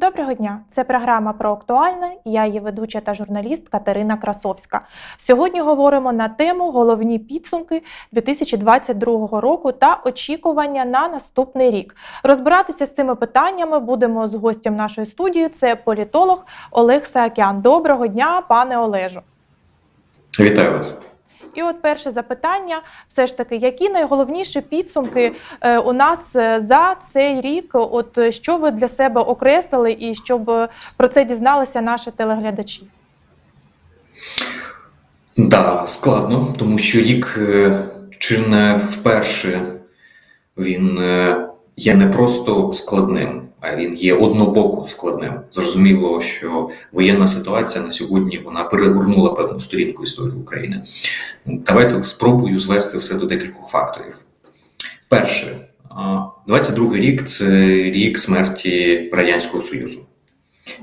Доброго дня! Це програма про актуальне. Я її ведуча та журналіст Катерина Красовська. Сьогодні говоримо на тему головні підсумки 2022 року та очікування на наступний рік. Розбиратися з цими питаннями будемо з гостем нашої студії. Це політолог Олег Саакян. Доброго дня, пане Олежу. Вітаю вас. І от перше запитання: все ж таки, які найголовніші підсумки е, у нас е, за цей рік? От е, що ви для себе окреслили, і щоб про це дізналися наші телеглядачі? Да, складно, тому що рік чи не вперше він є не просто складним, а він є однобоко складним. Зрозуміло, що воєнна ситуація на сьогодні вона перегорнула певну сторінку історії України. Давайте спробую звести все до декількох факторів. Перше, а, 22-й рік це рік смерті Радянського Союзу.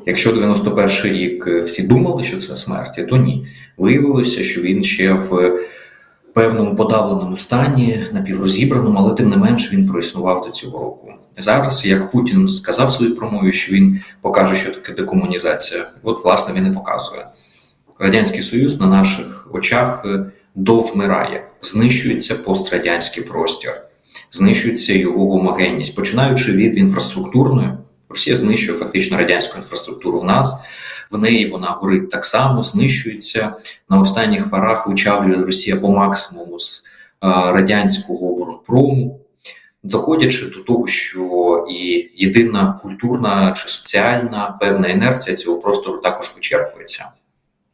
Якщо 91-й рік е, всі думали, що це смерті, то ні. Виявилося, що він ще в певному подавленому стані, напіврозібраному, але тим не менш він проіснував до цього року. Зараз, як Путін сказав в своїй промові, що він покаже, що таке декомунізація, от власне він і показує. Радянський Союз на наших очах е, довмирає, знищується пострадянський простір, знищується його гомогенність, починаючи від інфраструктурної. Росія знищує фактично радянську інфраструктуру в нас. В неї вона горить так само, знищується на останніх парах. Вичавлює Росія по максимуму з е, радянського оборонпрому, доходячи до того, що і єдина культурна чи соціальна певна інерція цього простору також вичерпується.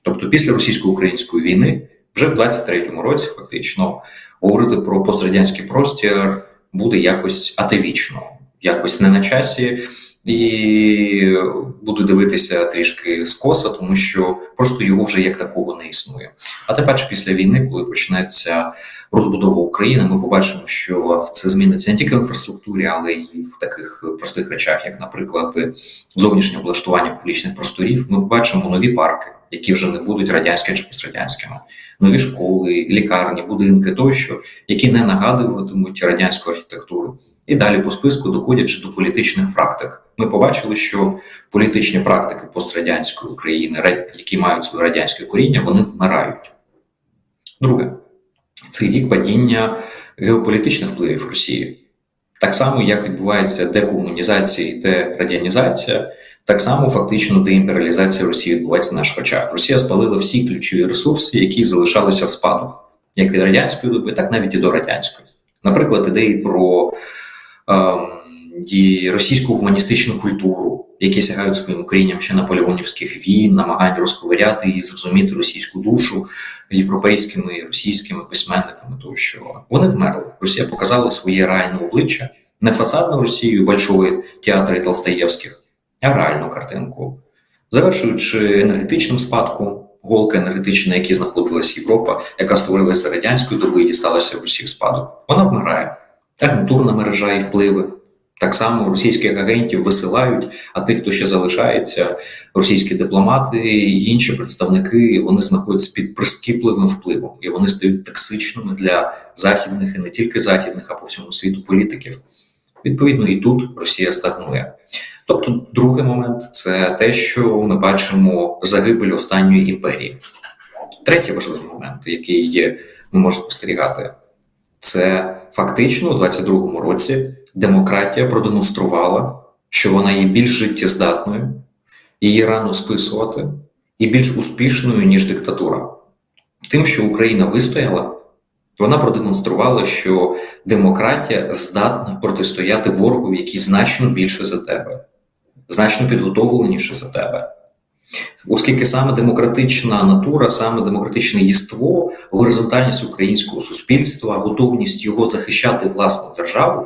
Тобто, після російсько-української війни, вже в 23-му році, фактично, говорити про пострадянський простір буде якось атевічно, якось не на часі і буду дивитися трішки скоса, тому що просто його вже як такого не існує. А тепер після війни, коли почнеться розбудова України, ми побачимо, що це зміниться не тільки в інфраструктурі, але й в таких простих речах, як, наприклад, зовнішнє облаштування публічних просторів. Ми побачимо нові парки, які вже не будуть радянськими чи пострадянськими, нові школи, лікарні, будинки тощо, які не нагадуватимуть радянську архітектуру. І далі по списку, доходячи до політичних практик, ми побачили, що політичні практики пострадянської України, які мають своє радянське коріння, вони вмирають. Друге, це рік падіння геополітичних впливів Росії. Так само, як відбувається декомунізація і дерадянізація, так само фактично деімперіалізація Росії відбувається на наших очах. Росія спалила всі ключові ресурси, які залишалися в спадок, як від радянської доби, так навіть і до радянської. Наприклад, ідеї про ем, російську гуманістичну культуру, які сягають своїм корінням ще наполеонівських війн, намагань розковиряти і зрозуміти російську душу європейськими і російськими письменниками, тощо вони вмерли. Росія показала своє реальне обличчя, не фасадну Росію Большої театри Толстаєвських, а реальну картинку, завершуючи енергетичним спадком. Голка енергетична, на якій знаходилась Європа, яка створилася радянською доби і дісталася в усіх спадок, вона вмирає агентурна мережа і впливи. Так само російських агентів висилають, а тих, хто ще залишається, російські дипломати і інші представники, вони знаходяться під прискіпливим впливом, і вони стають токсичними для західних і не тільки західних, а по всьому світу політиків. Відповідно, і тут Росія стагнує. Тобто, другий момент це те, що ми бачимо загибель останньої імперії. Третій важливий момент, який є, ми можемо спостерігати, це фактично у 22-му році демократія продемонструвала, що вона є більш життєздатною, її рано списувати, і більш успішною, ніж диктатура. Тим, що Україна вистояла, вона продемонструвала, що демократія здатна протистояти ворогу, який значно більше за тебе, значно підготовленіше за тебе. Оскільки саме демократична натура, саме демократичне єство, горизонтальність українського суспільства, готовність його захищати власну державу,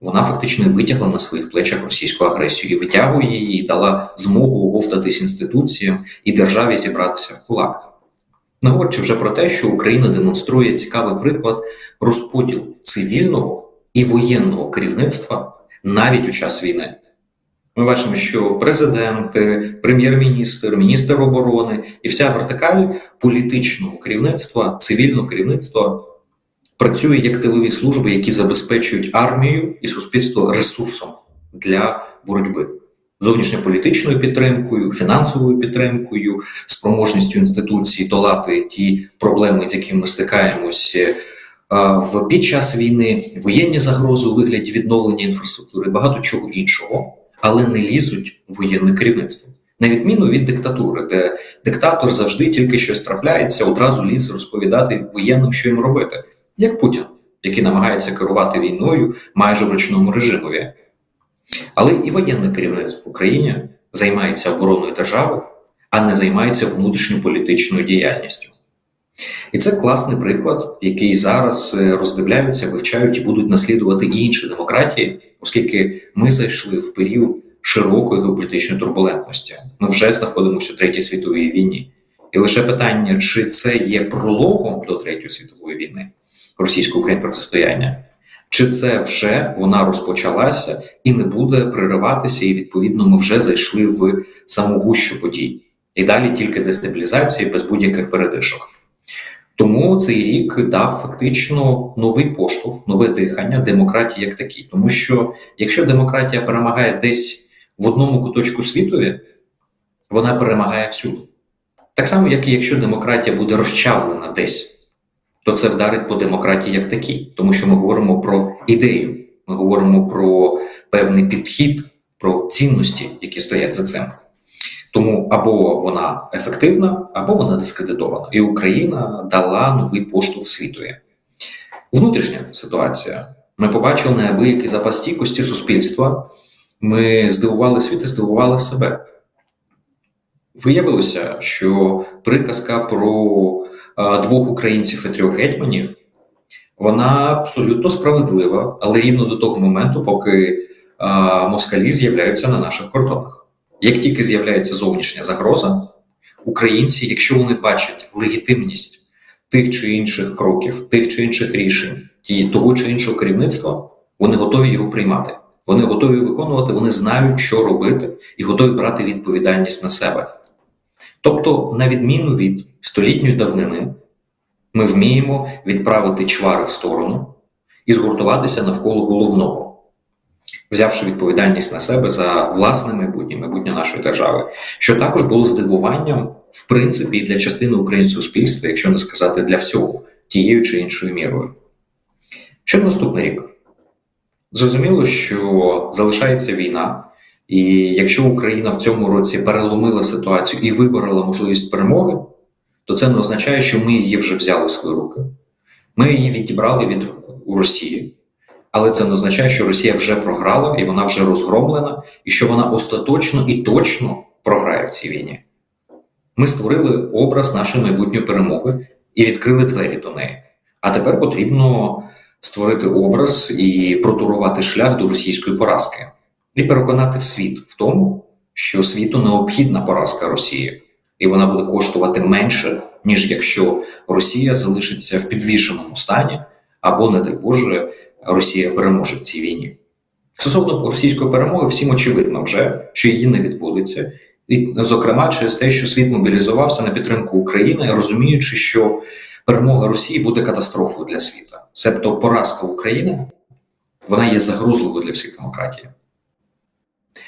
вона фактично витягла на своїх плечах російську агресію і витягує її, і дала змогу оговтатись інституціям і державі зібратися в кулак. Не говорячи вже про те, що Україна демонструє цікавий приклад розподілу цивільного і воєнного керівництва навіть у час війни. Ми бачимо, що президент, прем'єр-міністр, міністр оборони і вся вертикаль політичного керівництва, цивільного керівництва працює як тилові служби, які забезпечують армію і суспільство ресурсом для боротьби. зовнішньополітичною підтримкою, фінансовою підтримкою, спроможністю інституцій долати ті проблеми, з якими ми стикаємося е, в під час війни, воєнні загрози у вигляді відновлення інфраструктури, багато чого іншого, але не лізуть в воєнне керівництво. На відміну від диктатури, де диктатор завжди тільки щось трапляється, одразу лізе розповідати воєнним, що їм робити, як Путін, який намагається керувати війною майже в ручному режимові. Але і воєнне керівництво в Україні займається обороною держави, а не займається внутрішньополітичною діяльністю. І це класний приклад, який зараз е, роздивляються, вивчають і будуть наслідувати і інші демократії, оскільки ми зайшли в період широкої геополітичної турбулентності. Ми вже знаходимося у третій світовій війні. І лише питання, чи це є прологом до третьої світової війни російсько-українського протистояння, чи це вже вона розпочалася і не буде пририватися, і відповідно ми вже зайшли в саму гущу подій. І далі тільки дестабілізація без будь-яких передишок. Тому цей рік дав фактично новий поштовх, нове дихання демократії як такій. Тому що якщо демократія перемагає десь в одному куточку світові, вона перемагає всюди. Так само, як і якщо демократія буде розчавлена десь, то це вдарить по демократії як такій, тому що ми говоримо про ідею, ми говоримо про певний підхід, про цінності, які стоять за цим. Тому або вона ефективна, або вона дискредитована. І Україна дала новий поштовх світові. Внутрішня ситуація. Ми побачили неабиякий запас стійкості суспільства. Ми здивували світ і здивували себе. Виявилося, що приказка про двох українців і трьох гетьманів вона абсолютно справедлива, але рівно до того моменту, поки москалі з'являються на наших кордонах. Як тільки з'являється зовнішня загроза, українці, якщо вони бачать легітимність тих чи інших кроків, тих чи інших рішень, того чи іншого керівництва, вони готові його приймати. Вони готові виконувати, вони знають, що робити, і готові брати відповідальність на себе. Тобто, на відміну від столітньої давнини, ми вміємо відправити чвари в сторону і згуртуватися навколо головного, взявши відповідальність на себе за власне майбутнє нашої держави, що також було здивуванням, в принципі, і для частини українського суспільства, якщо не сказати для всього, тією чи іншою мірою. Що наступний рік? Зрозуміло, що залишається війна, і якщо Україна в цьому році переломила ситуацію і виборола можливість перемоги, то це не означає, що ми її вже взяли в свої руки. Ми її відібрали від у Росії, але це не означає, що Росія вже програла і вона вже розгромлена, і що вона остаточно і точно програє в цій війні. Ми створили образ нашої майбутньої перемоги і відкрили двері до неї. А тепер потрібно створити образ і протурувати шлях до російської поразки, і переконати в світ в тому, що світу необхідна поразка Росії, і вона буде коштувати менше, ніж якщо Росія залишиться в підвішеному стані, або, не дай Боже, Росія переможе в цій війні. Стосовно російської перемоги, всім очевидно вже, що її не відбудеться. І, зокрема, через те, що світ мобілізувався на підтримку України, розуміючи, що перемога Росії буде катастрофою для світу. Себто поразка України вона є загрозливою для всіх демократій.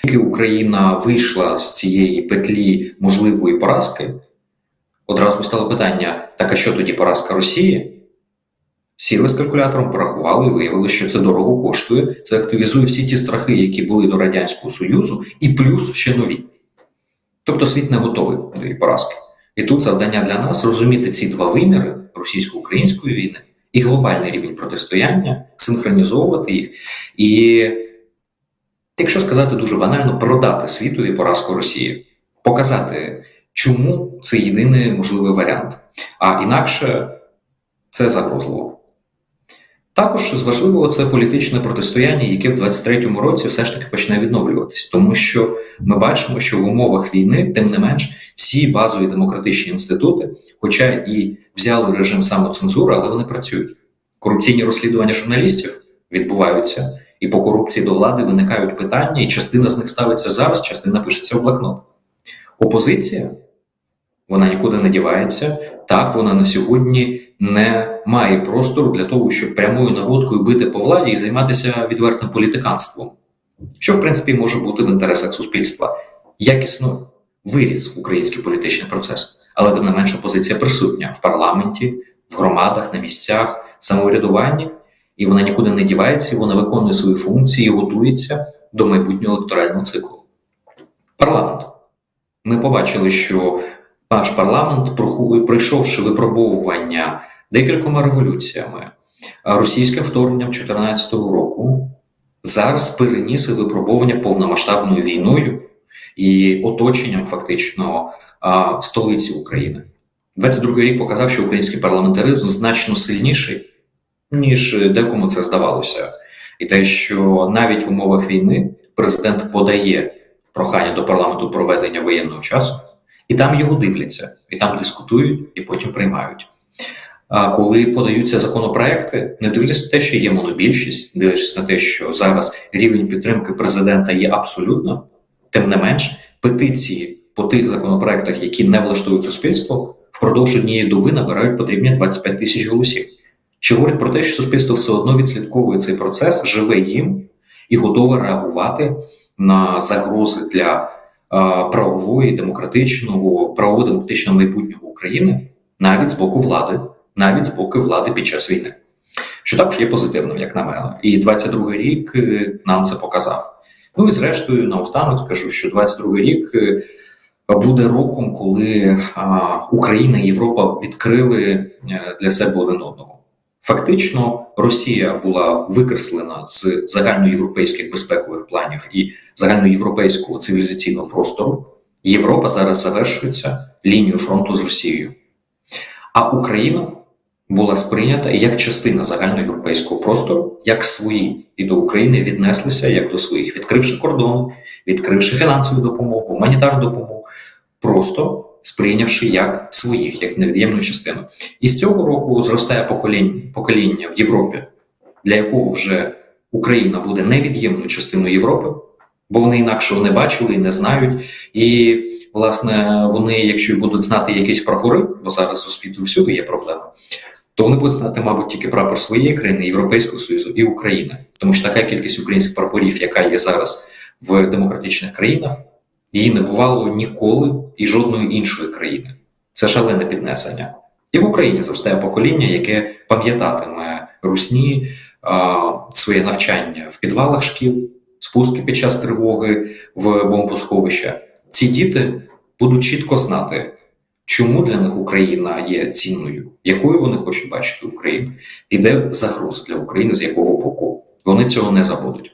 Тільки Україна вийшла з цієї петлі можливої поразки, одразу постало питання: так а що тоді поразка Росії? Сіли з калькулятором, порахували і виявили, що це дорого коштує. Це активізує всі ті страхи, які були до Радянського Союзу, і плюс ще нові. Тобто світ не готовий до її поразки. І тут завдання для нас розуміти ці два виміри російсько-української війни і глобальний рівень протистояння, синхронізовувати їх, і, якщо сказати дуже банально, продати світові поразку Росії, показати, чому це єдиний можливий варіант, а інакше це загрозливо. Також з важливого це політичне протистояння, яке в 23-му році все ж таки почне відновлюватися, тому що ми бачимо, що в умовах війни, тим не менш, всі базові демократичні інститути, хоча і взяли режим самоцензури, але вони працюють. Корупційні розслідування журналістів відбуваються, і по корупції до влади виникають питання, і частина з них ставиться зараз, частина пишеться в блокнот. Опозиція вона нікуди не дівається. Так, вона на сьогодні не має простору для того, щоб прямою наводкою бити по владі і займатися відвертим політиканством. що в принципі може бути в інтересах суспільства. Якісно виріс український політичний процес, але тим не менше опозиція присутня в парламенті, в громадах, на місцях, самоврядуванні, і вона нікуди не дівається, вона виконує свої функції і готується до майбутнього електорального циклу. Парламент. Ми побачили, що наш парламент, пройшовши випробовування декількома революціями, а російським вторгненням 2014 року, зараз переніс випробовування повномасштабною війною і оточенням фактично столиці України. 22 рік показав, що український парламентаризм значно сильніший, ніж декому це здавалося. І те, що навіть в умовах війни президент подає прохання до парламенту проведення воєнного часу, і там його дивляться, і там дискутують, і потім приймають. А коли подаються законопроекти, не дивлячись на те, що є монобільшість, дивлячись на те, що зараз рівень підтримки президента є абсолютно, тим не менш, петиції по тих законопроектах, які не влаштують суспільство, впродовж однієї доби набирають потрібні 25 тисяч голосів. Що говорить про те, що суспільство все одно відслідковує цей процес, живе їм і готове реагувати на загрози для правової, демократичного, правово-демократичного майбутнього України навіть з боку влади, навіть з боку влади під час війни. Що також є позитивним, як на мене. І 22-й рік е, нам це показав. Ну і зрештою, наостанок скажу, що 22-й рік е, буде роком, коли Україна і Європа відкрили е, для себе один одного. Фактично, Росія була викреслена з загальноєвропейських безпекових планів і загальноєвропейського цивілізаційного простору. Європа зараз завершується лінією фронту з Росією. А Україна була сприйнята як частина загальноєвропейського простору, як свої, і до України віднеслися як до своїх, відкривши кордони, відкривши фінансову допомогу, гуманітарну допомогу, просто сприйнявши як своїх, як невід'ємну частину. І з цього року зростає покоління, покоління в Європі, для якого вже Україна буде невід'ємною частиною Європи, бо вони інакшого не бачили і не знають. І власне вони, якщо будуть знати якісь прапори, бо зараз у світу всюди є проблема, то вони будуть знати, мабуть, тільки прапор своєї країни, Європейського Союзу і України, тому що така кількість українських прапорів, яка є зараз в демократичних країнах, її не бувало ніколи і жодної іншої країни. Це шалене піднесення. І в Україні зростає покоління, яке пам'ятатиме русні, своє навчання в підвалах шкіл, спуски під час тривоги в бомбосховища. Ці діти будуть чітко знати, чому для них Україна є цінною, якою вони хочуть бачити Україну, і де загроза для України, з якого боку. Вони цього не забудуть.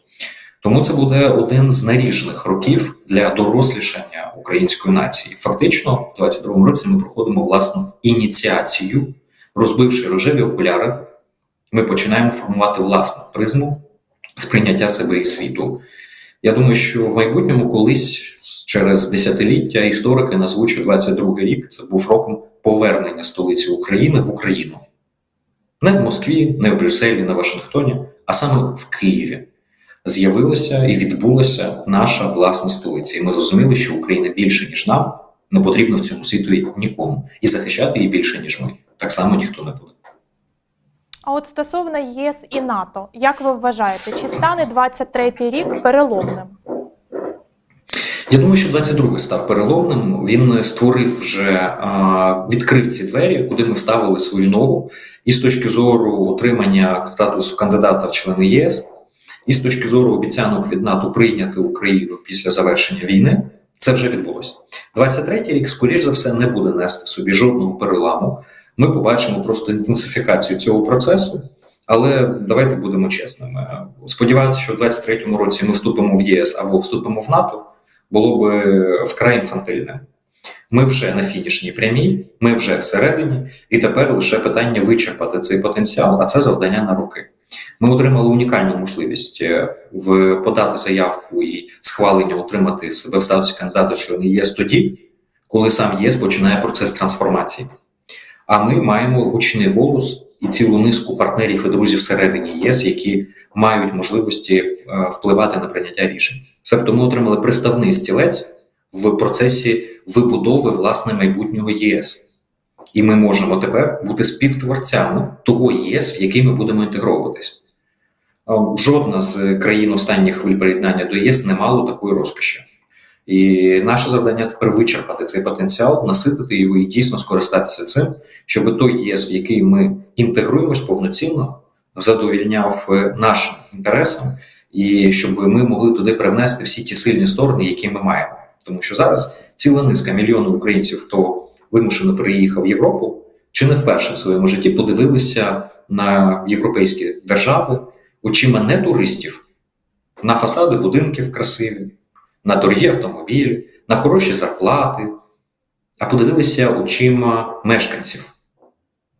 Тому це буде один з наріжних років для дорослішання української нації. Фактично, в 22-му році ми проходимо власну ініціацію, розбивши рожеві окуляри, ми починаємо формувати власну призму сприйняття себе і світу. Я думаю, що в майбутньому колись через десятиліття історики назвуть, що 22-й рік це був роком повернення столиці України в Україну. Не в Москві, не в Брюсселі, не в Вашингтоні, а саме в Києві з'явилася і відбулася наша власна столиця. І ми зрозуміли, що Україна більше, ніж нам, не потрібно в цьому світі нікому. І захищати її більше, ніж ми. Так само ніхто не буде. А от стосовно єС і НАТО, як ви вважаєте, чи стане 23-й рік переломним? Я думаю, що 22-й став переломним. Він створив вже відкрив ці двері, куди ми вставили свою ногу, і з точки зору отримання статусу кандидата в члени ЄС, і з точки зору обіцянок від НАТО прийняти Україну після завершення війни. Це вже відбулося. 23-й рік, скоріш за все, не буде нести собі жодного переламу. Ми побачимо просто інтенсифікацію цього процесу. Але давайте будемо чесними. Сподіватися, що в 23-му році ми вступимо в ЄС або вступимо в НАТО, було б вкрай інфантильним. Ми вже на фінішній прямій, ми вже всередині, і тепер лише питання вичерпати цей потенціал, а це завдання на роки. Ми отримали унікальну можливість е, подати заявку і схвалення отримати себе в статусі кандидата в члени ЄС тоді, коли сам ЄС починає процес трансформації. А ми маємо гучний голос і цілу низку партнерів і друзів всередині ЄС, які мають можливості е, впливати на прийняття рішень. Себто ми отримали приставний стілець в процесі вибудови власне майбутнього ЄС. І ми можемо тепер бути співтворцями того ЄС, в який ми будемо інтегровуватись. Жодна з країн останніх хвиль приєднання до ЄС не мало такої розкоші. І наше завдання тепер вичерпати цей потенціал, наситити його і дійсно скористатися цим, щоб той ЄС, в який ми інтегруємось повноцінно, задовільняв е, нашим інтересам, і щоб ми могли туди привнести всі ті сильні сторони, які ми маємо. Тому що зараз ціла низка мільйонів українців, хто вимушено переїхав в Європу, чи не вперше в своєму житті подивилися на європейські держави очима не туристів, на фасади будинків красиві, на дорогі автомобілі, на хороші зарплати, а подивилися очима мешканців,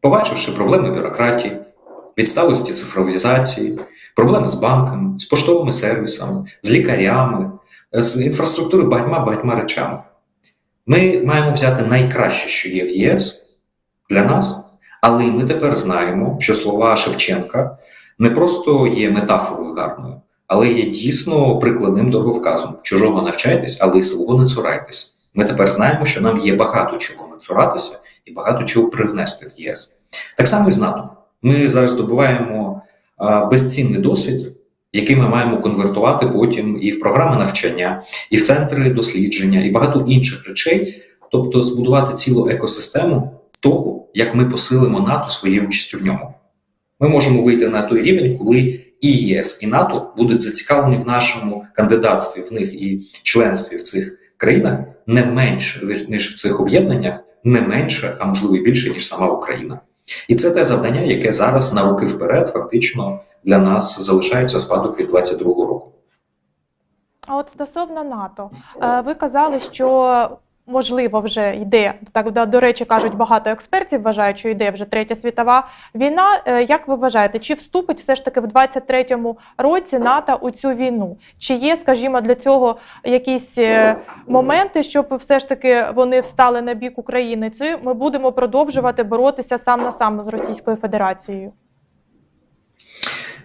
побачивши проблеми бюрократії, відсталості цифровізації, проблеми з банками, з поштовими сервісами, з лікарями, з інфраструктурою багатьма багатьма речами. Ми маємо взяти найкраще, що є в ЄС для нас, але ми тепер знаємо, що слова Шевченка не просто є метафорою гарною, але є дійсно прикладним дороговказом. Чужого навчайтесь, але й свого не цурайтесь. Ми тепер знаємо, що нам є багато чого не цуратися і багато чого привнести в ЄС. Так само і з НАТО. Ми зараз здобуваємо а, безцінний досвід, який ми маємо конвертувати потім і в програми навчання, і в центри дослідження, і багато інших речей, тобто збудувати цілу екосистему того, як ми посилимо НАТО своєю участю в ньому. Ми можемо вийти на той рівень, коли і ЄС, і НАТО будуть зацікавлені в нашому кандидатстві в них і членстві в цих країнах не менше ніж в цих об'єднаннях, не менше, а можливо і більше ніж сама Україна. І це те завдання, яке зараз на роки вперед фактично для нас залишається спадок від 22-го року. А от стосовно НАТО, е, ви казали, що можливо вже йде так. До речі, кажуть багато експертів, вважають, що йде вже третя світова війна. Е, Як ви вважаєте, чи вступить все ж таки в 23-му році НАТО у цю війну? Чи є, скажімо, для цього якісь е, моменти, щоб все ж таки вони встали на бік України? Чи ми будемо продовжувати боротися сам на сам з Російською Федерацією?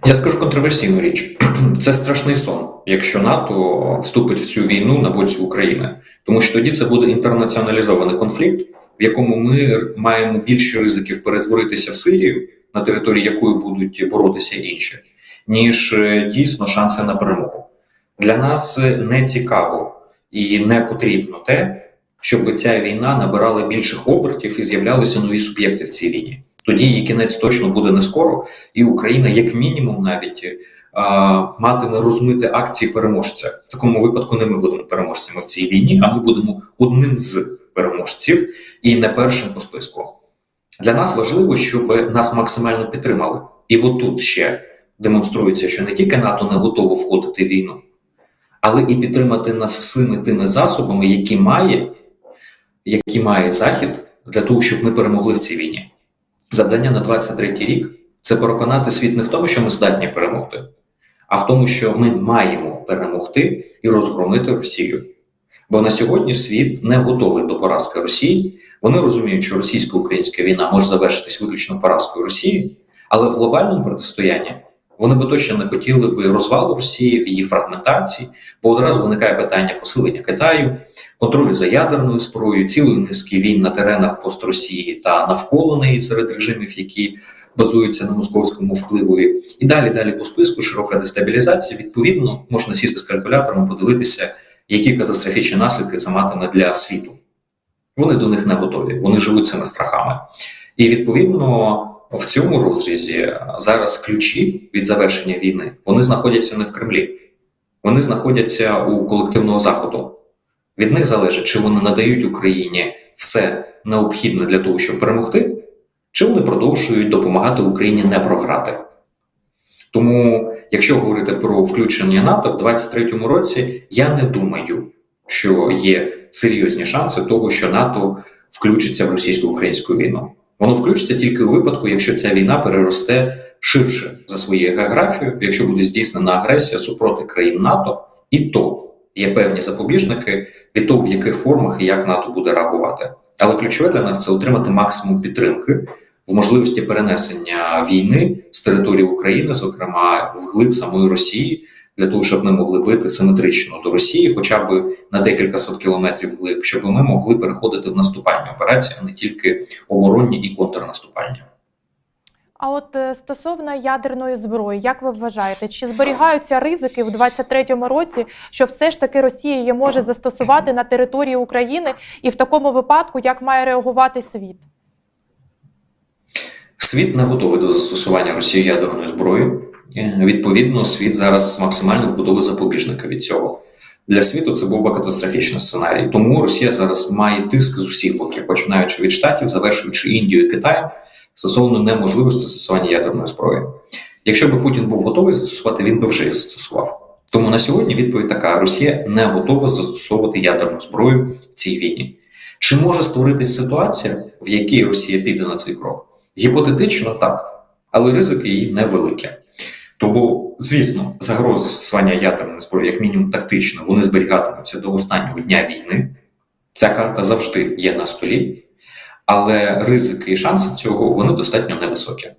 Я скажу контроверсійну річ. Це страшний сон, якщо НАТО вступить в цю війну на боці України, тому що тоді це буде інтернаціоналізований конфлікт, в якому ми маємо більше ризиків перетворитися в Сирію, на території якої будуть боротися інші, ніж е, дійсно шанси на перемогу. Для нас не цікаво і не потрібно те, щоб ця війна набирала більших обертів і з'являлися нові суб'єкти в цій війні. Тоді її кінець точно буде не скоро, і Україна, як мінімум, навіть а, матиме розмити акції переможця. В такому випадку не ми будемо переможцями в цій війні, а ми будемо одним з переможців і не першим по списку. Для нас важливо, щоб нас максимально підтримали. І отут ще демонструється, що не тільки НАТО не готово входити в війну, але і підтримати нас всіми тими засобами, які має, які має Захід, для того, щоб ми перемогли в цій війні. Завдання на 23-й рік це переконати світ не в тому, що ми здатні перемогти, а в тому, що ми маємо перемогти і розгромити Росію. Бо на сьогодні світ не готовий до поразки Росії. Вони розуміють, що російсько-українська війна може завершитись виключно поразкою Росії, але в глобальному протистоянні вони би точно не хотіли би розвалу Росії, її фрагментації, бо одразу виникає питання посилення Китаю, контролю за ядерною зброєю, цілої низки війн на теренах пост Росії та навколо неї серед режимів, які базуються на московському впливові, і далі далі по списку широка дестабілізація. Відповідно, можна сісти з калькулятором, подивитися, які катастрофічні наслідки це матиме для світу. Вони до них не готові, вони живуть цими страхами. І відповідно в цьому розрізі зараз ключі від завершення війни вони знаходяться не в Кремлі, вони знаходяться у колективного заходу. Від них залежить, чи вони надають Україні все необхідне для того, щоб перемогти, чи вони продовжують допомагати Україні не програти. Тому, якщо говорити про включення НАТО в 2023 році, я не думаю, що є серйозні шанси того, що НАТО включиться в російсько-українську війну. Воно включиться тільки у випадку, якщо ця війна переросте ширше за своєю географією, якщо буде здійснена агресія супроти країн НАТО, і то є певні запобіжники від того, в яких формах і як НАТО буде реагувати. Але ключове для нас це отримати максимум підтримки в можливості перенесення війни з території України, зокрема в глиб самої Росії, для того, щоб ми могли бити симетрично до Росії, хоча б на декілька сот кілометрів глиб, щоб ми могли переходити в наступальні операції, а не тільки оборонні і контрнаступальні. А от е, стосовно ядерної зброї, як ви вважаєте, чи зберігаються ризики в 23-му році, що все ж таки Росія її може застосувати на території України, і в такому випадку як має реагувати світ? Світ не готовий до застосування Росії ядерної зброї. Е, Відповідно, світ зараз максимально вбудовує запобіжника від цього. Для світу це був би катастрофічний сценарій. Тому Росія зараз має тиск з усіх боків, починаючи від штатів, завершуючи Індію і Китаєм, стосовно неможливості застосування ядерної зброї. Якщо б Путін був готовий застосувати, він би вже її застосував. Тому на сьогодні відповідь така: Росія не готова застосовувати ядерну зброю в цій війні. Чи може створитись ситуація, в якій Росія піде на цей крок? Гіпотетично так, але ризики її невеликі. Тому, звісно, загрози застосування ядерної зброї, як мінімум тактично, вони зберігатимуться до останнього дня війни. Ця карта завжди є на столі, але ризики і шанси цього вони достатньо невисокі.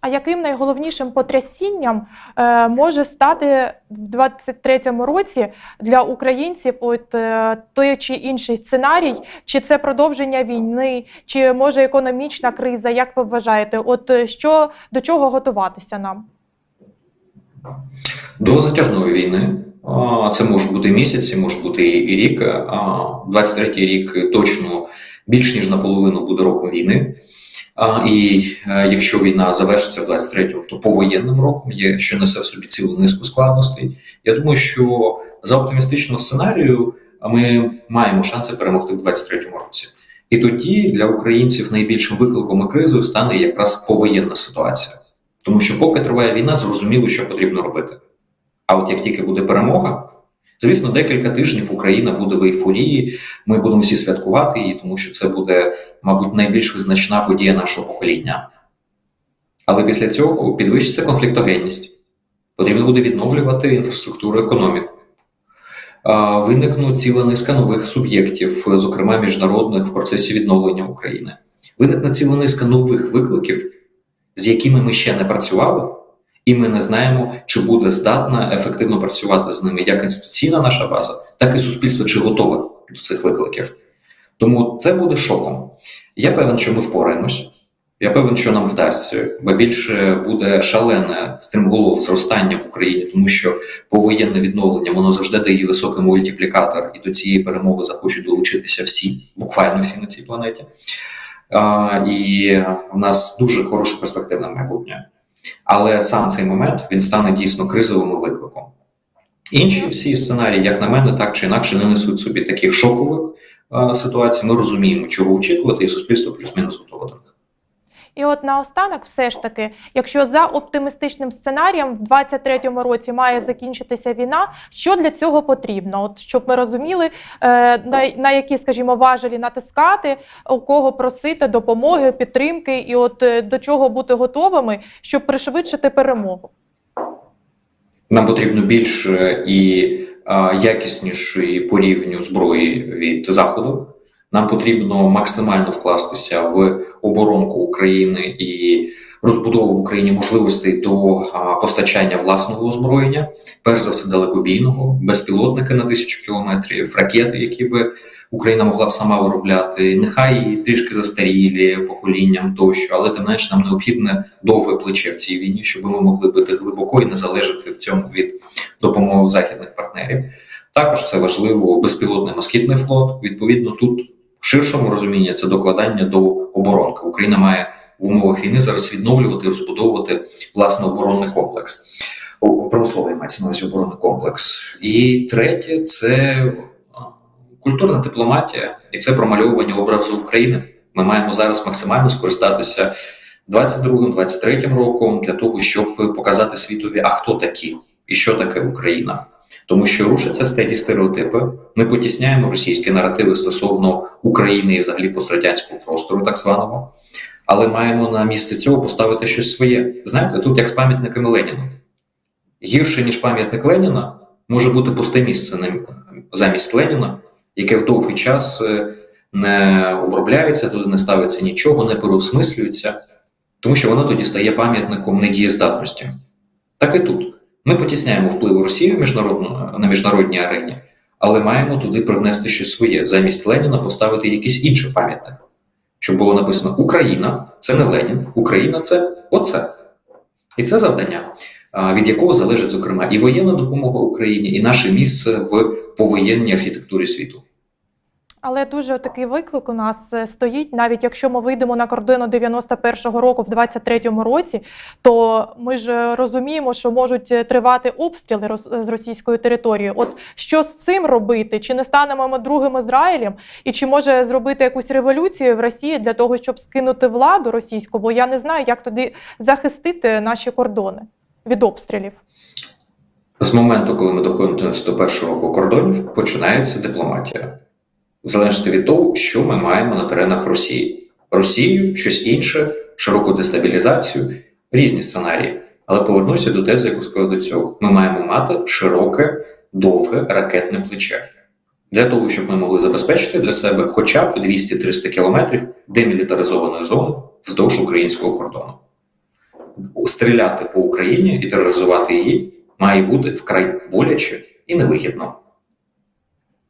А яким найголовнішим потрясінням е, може стати в 23-му році для українців от е, той чи інший сценарій? Чи це продовження війни, чи може економічна криза? Як ви вважаєте? От е, що до чого готуватися нам? До затяжної війни це може бути місяці, може бути і рік. А 23-й рік точно більш ніж наполовину буде роком війни. І е, якщо війна завершиться в 23-му, то повоєнним роком є, що несе в собі цілу низку складностей. Я думаю, що за оптимістичного сценарію ми маємо шанси перемогти в 23-му році. І тоді для українців найбільшим викликом і кризою стане якраз повоєнна ситуація. Тому що, поки триває війна, зрозуміло, що потрібно робити. А от як тільки буде перемога, звісно, декілька тижнів Україна буде в ейфорії. Ми будемо всі святкувати її, тому що це буде, мабуть, найбільш визначна подія нашого покоління. Але після цього підвищиться конфліктогенність. Потрібно буде відновлювати інфраструктуру економіку. Виникнуть ціла низка нових суб'єктів, зокрема міжнародних в процесі відновлення України. Виникне ціла низка нових викликів, з якими ми ще не працювали, і ми не знаємо, чи буде здатна ефективно працювати з ними як інституційна наша база, так і суспільство, чи готове до цих викликів. Тому це буде шоком. Я певен, що ми впораємось. Я певен, що нам вдасться, бо більше буде шалене стрімголов зростання в Україні, тому що повоєнне відновлення воно завжди дає високий мультиплікатор, і до цієї перемоги захочуть долучитися всі, буквально всі на цій планеті. І в нас дуже хороше перспективне майбутнє. Але сам цей момент він стане дійсно кризовим викликом. Інші всі сценарії, як на мене, так чи інакше не несуть собі таких шокових ситуацій. Ми розуміємо, чого очікувати, і суспільство плюс-мінус готове до них. І от наостанок, все ж таки, якщо за оптимістичним сценарієм в 23-му році має закінчитися війна, що для цього потрібно? От щоб ми розуміли, е, на, на які, скажімо, важелі натискати, у кого просити допомоги, підтримки, і от е, до чого бути готовими, щоб пришвидшити перемогу. Нам потрібно більше і а, якіснішої по рівню зброї від заходу. Нам потрібно максимально вкластися в оборонку України і розбудову в Україні можливостей до постачання власного озброєння, перш за все далекобійного, безпілотники на тисячу кілометрів, ракети, які би Україна могла б сама виробляти, нехай і трішки застарілі поколінням тощо, але тим менш нам необхідне довге плече в цій війні, щоб ми могли бити глибоко і не залежати в цьому від допомоги західних партнерів. Також це важливо безпілотний москітний флот. Відповідно, тут ширшому розумінні це докладання до оборонки. Україна має в умовах війни зараз відновлювати і розбудовувати власне оборонний комплекс. Промисловий мається на увазі оборонний комплекс. І третє це культурна дипломатія, і це промальовування образу України. Ми маємо зараз максимально скористатися 22-23 роком для того, щоб показати світові, а хто такі і що таке Україна. Тому що рушаться статі стереотипи. Ми потісняємо російські наративи стосовно України і взагалі пострадянського простору, так званого, але маємо на місце цього поставити щось своє. Знаєте, тут як з пам'ятниками Леніна. Гірше, ніж пам'ятник Леніна, може бути пусте місце замість Леніна, яке в довгий час е, не обробляється, туди не ставиться нічого, не переосмислюється, тому що воно тоді стає пам'ятником недієздатності. Так і тут. Ми потісняємо впливу Росії на міжнародній арені, але маємо туди привнести щось своє. Замість Леніна поставити якийсь інший пам'ятник, щоб було написано Україна це не Ленін, Україна це оце. І це завдання, від якого залежить, зокрема, і воєнна допомога Україні, і наше місце в повоєнній архітектурі світу. Але дуже такий виклик у нас е, стоїть, навіть якщо ми вийдемо на кордону 91-го року в 23-му році, то ми ж розуміємо, що можуть е, тривати обстріли з російською територією. От що з цим робити? Чи не станемо ми другим Ізраїлем? І чи може зробити якусь революцію в Росії для того, щоб скинути владу російську? Бо я не знаю, як тоді захистити наші кордони від обстрілів. З моменту, коли ми доходимо до 91 року кордонів, починається дипломатія. В залежності від того, що ми маємо на теренах Росії. Росію, щось інше, широку дестабілізацію, різні сценарії. Але повернуся до тези, яку сказав до цього. Ми маємо мати широке, довге ракетне плече. Для того, щоб ми могли забезпечити для себе хоча б 200-300 кілометрів демілітаризованої зони вздовж українського кордону. Стріляти по Україні і тероризувати її має бути вкрай боляче і невигідно.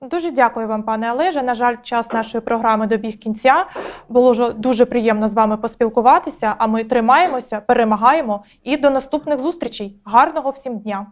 Дуже дякую вам, пане Олеже. На жаль, час нашої програми добіг кінця. Було ж дуже приємно з вами поспілкуватися. А ми тримаємося, перемагаємо і до наступних зустрічей. Гарного всім дня!